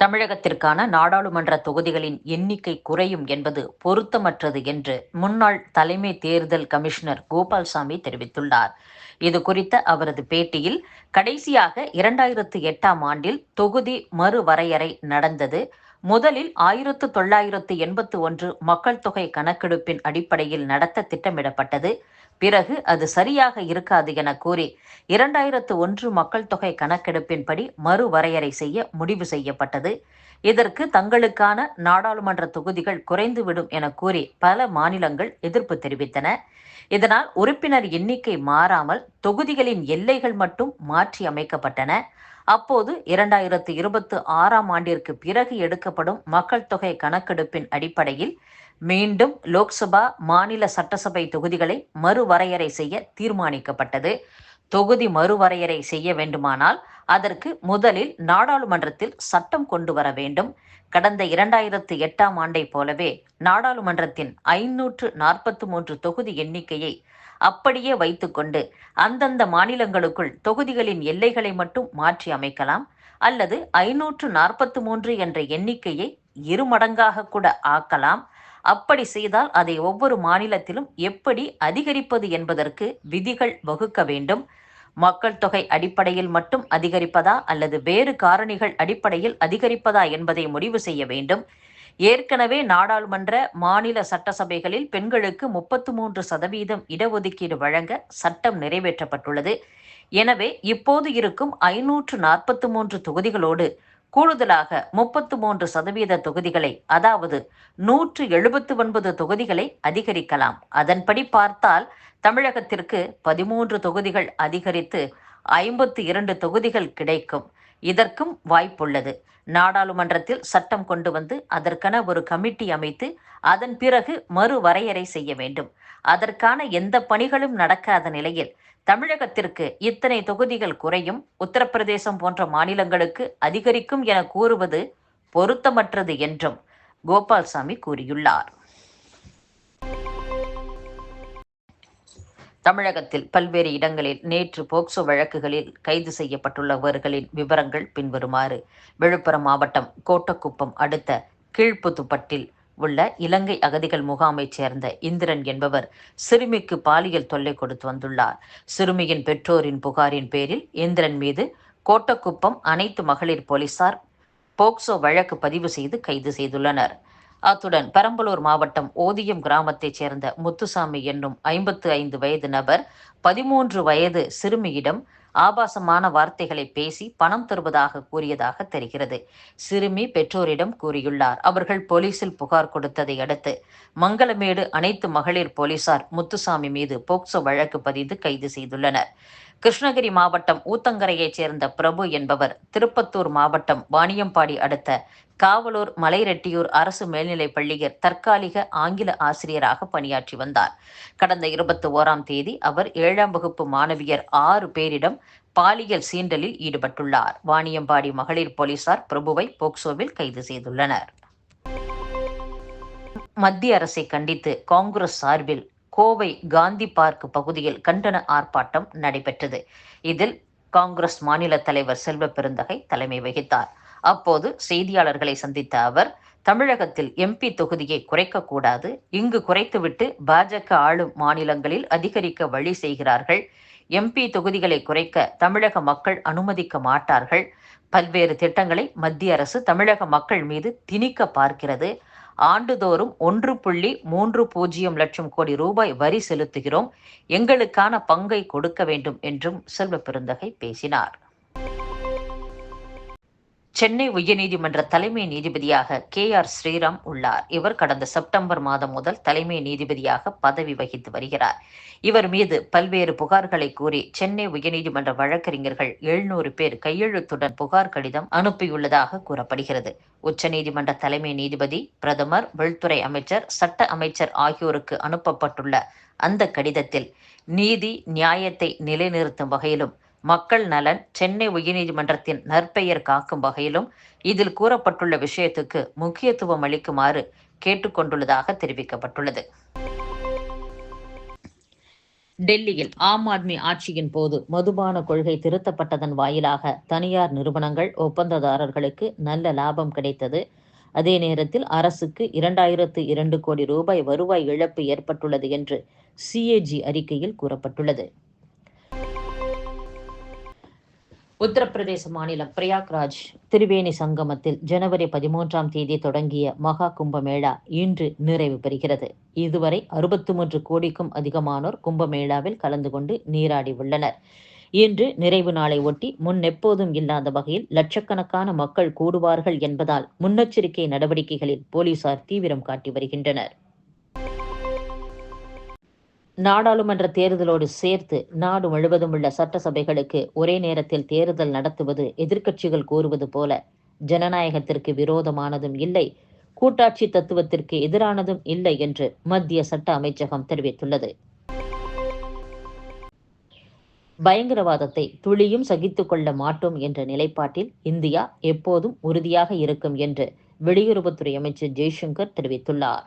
தமிழகத்திற்கான நாடாளுமன்ற தொகுதிகளின் எண்ணிக்கை குறையும் என்பது பொருத்தமற்றது என்று முன்னாள் தலைமை தேர்தல் கமிஷனர் கோபால்சாமி தெரிவித்துள்ளார். இது குறித்த அவரது பேட்டியில் கடைசியாக இரண்டாயிரத்து எட்டாம் ஆண்டில் தொகுதி மறுவரையறை நடந்தது. முதலில் ஆயிரத்து தொள்ளாயிரத்து எண்பத்து ஒன்று மக்கள் தொகை கணக்கெடுப்பின் அடிப்படையில் நடத்த திட்டமிடப்பட்டது. பிறகு அது சரியாக இருக்காது என கூறி இரண்டாயிரத்து ஒன்று மக்கள் தொகை கணக்கெடுப்பின்படி மறுவரையறை செய்ய முடிவு செய்யப்பட்டது. இதற்கு தங்களுக்கான நாடாளுமன்ற தொகுதிகள் குறைந்துவிடும் என கூறி பல மாநிலங்கள் எதிர்ப்பு தெரிவித்தன. இதனால் உறுப்பினர் எண்ணிக்கை மாறாமல் தொகுதிகளின் எல்லைகள் மட்டும் மாற்றி அமைக்கப்பட்டன. அப்போது இரண்டாயிரத்து இருபத்து ஆறாம் ஆண்டிற்கு பிறகு எடுக்கப்படும் மக்கள் தொகை கணக்கெடுப்பின் அடிப்படையில் மீண்டும் லோக்சபா மாநில சட்டசபை தொகுதிகளை மறுவரையறை செய்ய தீர்மானிக்கப்பட்டது. தொகுதி மறுவரையறை செய்ய வேண்டுமானால் அதற்கு முதலில் நாடாளுமன்றத்தில் சட்டம் கொண்டு வர வேண்டும். கடந்த இரண்டாயிரத்து எட்டாம் ஆண்டை போலவே நாடாளுமன்றத்தின் ஐநூற்று நாற்பத்தி மூன்று தொகுதி எண்ணிக்கையை அப்படியே வைத்துக்கொண்டு அந்தந்த மாநிலங்களுக்குள் தொகுதிகளின் எல்லைகளை மட்டும் மாற்றி அமைக்கலாம். அல்லது ஐநூற்று நாற்பத்தி மூன்று என்ற எண்ணிக்கையை இருமடங்காக கூட ஆக்கலாம். அப்படி செய்தால் அதை ஒவ்வொரு மாநிலத்திலும் எப்படி அதிகரிப்பது என்பதற்கு விதிகள் வகுக்க வேண்டும். மக்கள் தொகை அடிப்படையில் மட்டும் அதிகரிப்பதா அல்லது வேறு காரணிகள் அடிப்படையில் அதிகரிப்பதா என்பதை முடிவு செய்ய வேண்டும். ஏற்கனவே நாடாளுமன்ற மாநில சட்டசபைகளில் பெண்களுக்கு முப்பத்து மூன்று சதவீதம் இடஒதுக்கீடு வழங்க சட்டம் நிறைவேற்றப்பட்டுள்ளது. எனவே இப்போது இருக்கும் ஐநூற்று நாற்பத்தி மூன்று தொகுதிகளோடு கூடுதலாக முப்பத்து மூன்று சதவீத தொகுதிகளை அதாவது நூற்று எழுபத்து ஒன்பது தொகுதிகளை அதிகரிக்கலாம். அதன்படி பார்த்தால் தமிழகத்திற்கு பதிமூன்று தொகுதிகள் அதிகரித்து ஐம்பத்து இரண்டு தொகுதிகள் கிடைக்கும். இதற்கும் வாய்ப்புள்ளது. நாடாளுமன்றத்தில் சட்டம் கொண்டு வந்து அதற்கென ஒரு கமிட்டி அமைத்து அதன் பிறகு மறுவரையறை செய்ய வேண்டும். அதற்கான எந்த பணிகளும் நடக்காத நிலையில் தமிழகத்திற்கு இத்தனை தொகுதிகள் குறையும் உத்தரப்பிரதேசம் போன்ற மாநிலங்களுக்கு அதிகரிக்கும் என கூறுவது பொருத்தமற்றது என்றும் கோபால்சாமி கூறியுள்ளார். தமிழகத்தில் பல்வேறு இடங்களில் நேற்று போக்சோ வழக்குகளில் கைது செய்யப்பட்டுள்ளவர்களின் விவரங்கள் பின்வருமாறு. விழுப்புரம் மாவட்டம் கோட்டக்குப்பம் அடுத்த கீழ்ப்புத்துப்பட்டில் உள்ள இலங்கை அகதிகள் முகாமைச் சேர்ந்த இந்திரன் என்பவர் சிறுமிக்கு பாலியல் தொல்லை கொடுத்து வந்துள்ளார். சிறுமியின் பெற்றோரின் புகாரின் பேரில் இந்திரன் மீது கோட்டக்குப்பம் அனைத்து மகளிர் போலீசார் போக்சோ வழக்கு பதிவு செய்து கைது செய்துள்ளனர். அத்துடன் பெரம்பலூர் மாவட்டம் ஓதியம் கிராமத்தைச் சேர்ந்த முத்துசாமி என்னும் ஐம்பத்து ஐந்து வயது நபர் பதிமூன்று வயது சிறுமியிடம் ஆபாசமான வார்த்தைகளை பேசி பணம் தருவதாக கூறியதாக தெரிகிறது. சிறுமி பெற்றோரிடம் கூறியுள்ளார். அவர்கள் போலீசில் புகார் கொடுத்ததை அடுத்து மங்களமேடு அனைத்து மகளிர் போலீசார் முத்துசாமி மீது போக்சோ வழக்கு பதிந்து கைது செய்துள்ளனர். கிருஷ்ணகிரி மாவட்டம் ஊத்தங்கரையைச் சேர்ந்த பிரபு என்பவர் திருப்பத்தூர் மாவட்டம் வாணியம்பாடி அடுத்த காவலூர் மலைரெட்டியூர் அரசு மேல்நிலைப் பள்ளியில் தற்காலிக ஆங்கில ஆசிரியராக பணியாற்றி வந்தார். கடந்த இருபத்தி ஓராம் தேதி அவர் ஏழாம் வகுப்பு மாணவியர் ஆறு பேரிடம் பாலியல் சீண்டலில் ஈடுபட்டுள்ளார். வாணியம்பாடி மகளிர் போலீசார் பிரபுவை போக்சோவில் கைது செய்துள்ளனர். மத்திய அரசை கண்டித்து காங்கிரஸ் சார்பில் கோவை காந்தி பார்க் பகுதியில் கண்டன ஆர்ப்பாட்டம் நடைபெற்றது. இதில் காங்கிரஸ் மாநில தலைவர் செல்வ பெருந்தகை தலைமை வகித்தார். அப்போது செய்தியாளர்களை சந்தித்த அவர் தமிழகத்தில் எம்பி தொகுதியை குறைக்கக்கூடாது இங்கு குறைத்துவிட்டு பாஜக ஆளும் மாநிலங்களில் அதிகரிக்க வழி செய்கிறார்கள் எம்பி தொகுதிகளை குறைக்க தமிழக மக்கள் அனுமதிக்க மாட்டார்கள் பல்வேறு திட்டங்களை மத்திய அரசு தமிழக மக்கள் மீது திணிக்க பார்க்கிறது ஆண்டுதோறும் ஒன்று புள்ளி மூன்று பூஜ்ஜியம் லட்சம் கோடி ரூபாய் வரி செலுத்துகிறோம். எங்களுக்கான பங்கை கொடுக்க வேண்டும் என்றும் செல்வ பெருந்தகை பேசினார். சென்னை உயர்நீதிமன்ற தலைமை நீதிபதியாக கே ஆர் ஸ்ரீராம் உள்ளார். இவர் கடந்த செப்டம்பர் மாதம் முதல் தலைமை நீதிபதியாக பதவி வகித்து வருகிறார். இவர் மீது பல்வேறு புகார்களை கூறி சென்னை உயர்நீதிமன்ற வழக்கறிஞர்கள் எழுநூறு பேர் கையெழுத்துடன் புகார் கடிதம் அனுப்பியுள்ளதாக கூறப்படுகிறது. உச்சநீதிமன்ற தலைமை நீதிபதி பிரதமர் உள்துறை அமைச்சர் சட்ட அமைச்சர் ஆகியோருக்கு அனுப்பப்பட்டுள்ள அந்த கடிதத்தில் நீதி நியாயத்தை நிலைநிறுத்தும் வகையிலும் மக்கள் நலன் சென்னை உயர்நீதிமன்றத்தின் நற்பெயர் காக்கும் வகையிலும் இதில் கூறப்பட்டுள்ள விஷயத்துக்கு முக்கியத்துவம் அளிக்குமாறு கேட்டுக்கொண்டுள்ளதாக தெரிவிக்கப்பட்டுள்ளது. டெல்லியில் ஆம் ஆத்மி ஆட்சியின் போது மதுபான கொள்கை திருத்தப்பட்டதன் வாயிலாக தனியார் நிறுவனங்கள் ஒப்பந்ததாரர்களுக்கு நல்ல லாபம் கிடைத்தது. அதே நேரத்தில் அரசுக்கு இரண்டாயிரத்து இரண்டு கோடி ரூபாய் வருவாய் இழப்பு ஏற்பட்டுள்ளது என்று சிஏஜி அறிக்கையில் கூறப்பட்டுள்ளது. உத்தரப்பிரதேச மாநிலம் பிரயாக்ராஜ் திரிவேணி சங்கமத்தில் ஜனவரி பதிமூன்றாம் தேதி தொடங்கிய மகா கும்பமேளா இன்று நிறைவு பெறுகிறது. இதுவரை அறுபத்து மூன்று கோடிக்கும் அதிகமானோர் கும்பமேளாவில் கலந்து கொண்டு நீராடி உள்ளனர். இன்று நிறைவு நாளை ஒட்டி முன் எப்போதும் இல்லாத வகையில் லட்சக்கணக்கான மக்கள் கூடுவார்கள் என்பதால் முன்னெச்சரிக்கை நடவடிக்கைகளில் போலீசார் தீவிரம் காட்டி வருகின்றனர். நாடாளுமன்ற தேர்தலோடு சேர்த்து நாடு முழுவதும் உள்ள சட்டசபைகளுக்கு ஒரே நேரத்தில் தேர்தல் நடத்துவது எதிர்க்கட்சிகள் கூறுவது போல ஜனநாயகத்திற்கு விரோதமானதும் இல்லை கூட்டாட்சி தத்துவத்திற்கு எதிரானதும் இல்லை என்று மத்திய சட்ட அமைச்சகம் தெரிவித்துள்ளது. பயங்கரவாதத்தை துளியும் சகித்துக் கொள்ள மாட்டோம் என்ற நிலைப்பாட்டில் இந்தியா எப்போதும் உறுதியாக இருக்கும் என்று வெளியுறவுத்துறை அமைச்சர் ஜெய்சங்கர் தெரிவித்துள்ளார்.